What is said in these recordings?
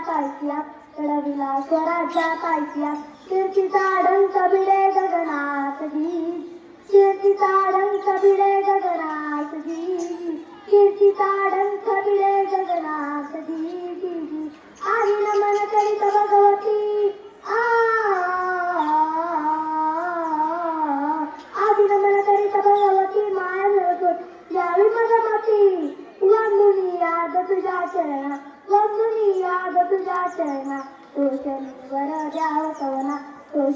पायथ्या चढविला स्वराच्या पायथ्या कीर्तीचा डंक भिडे गगनात कीर्तीचा डंक भिडे गगनात कीर्तीचा गगनात आणि नमन करीत भगवती तुझ्या चरणा तो द्याव कवना तो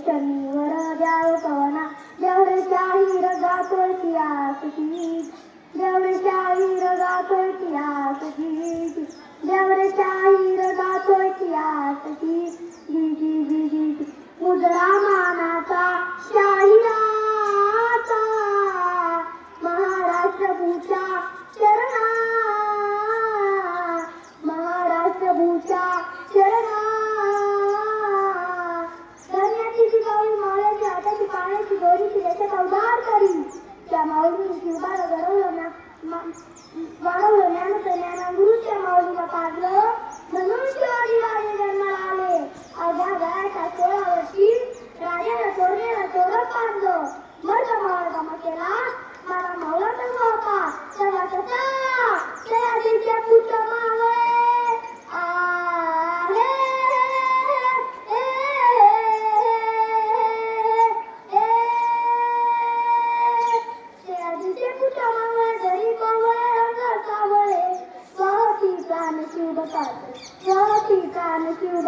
द्याव कवना. जेवढे शाहीर गातोय ती आस गीत जेवढे शाहीर गातोय ती आस गीत जेवढे शाहीर गातोय ती आस गीत गी गी गी गी auzi nu pară, vă rog eu vă rog lumea, nu pe mea, n-am auzit să mă la parlă,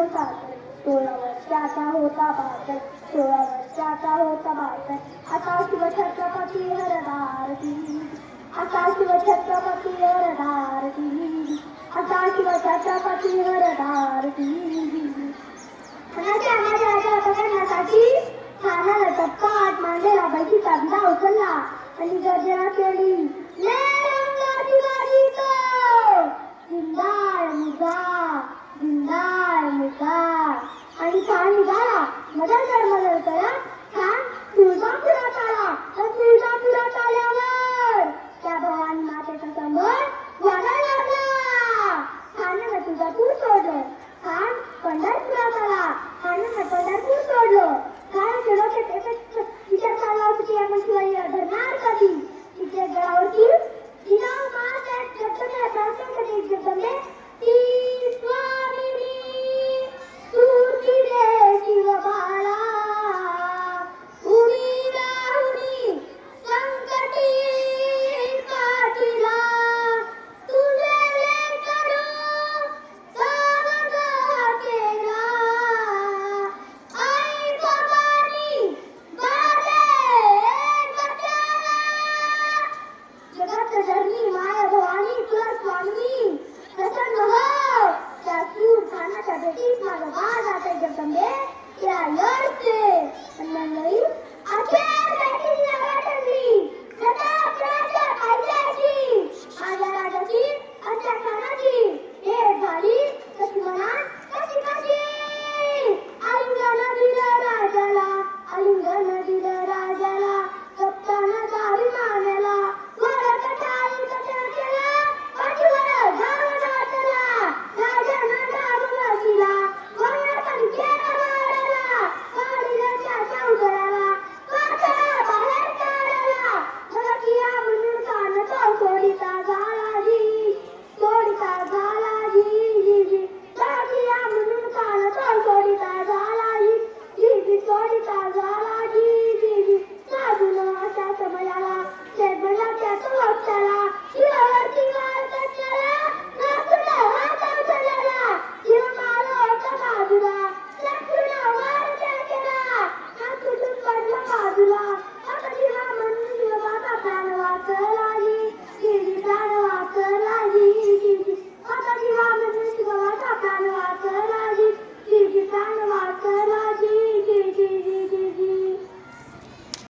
प्राण सोळा वर्षाचा होता बाकर सोळा वर्षाचा होता बाकर आता शिव छत्रपती हरदार आता शिव छत्रपती हरदार आता शिव छत्रपती हरदार मनाच्या माझ्या राजा पकडण्यासाठी ठाण्याला टप्पा आठ मांडलेला बैठी तबला उचलला आणि गर्जना केली जिंदाळ छान निघाला. मदत कर मदत करा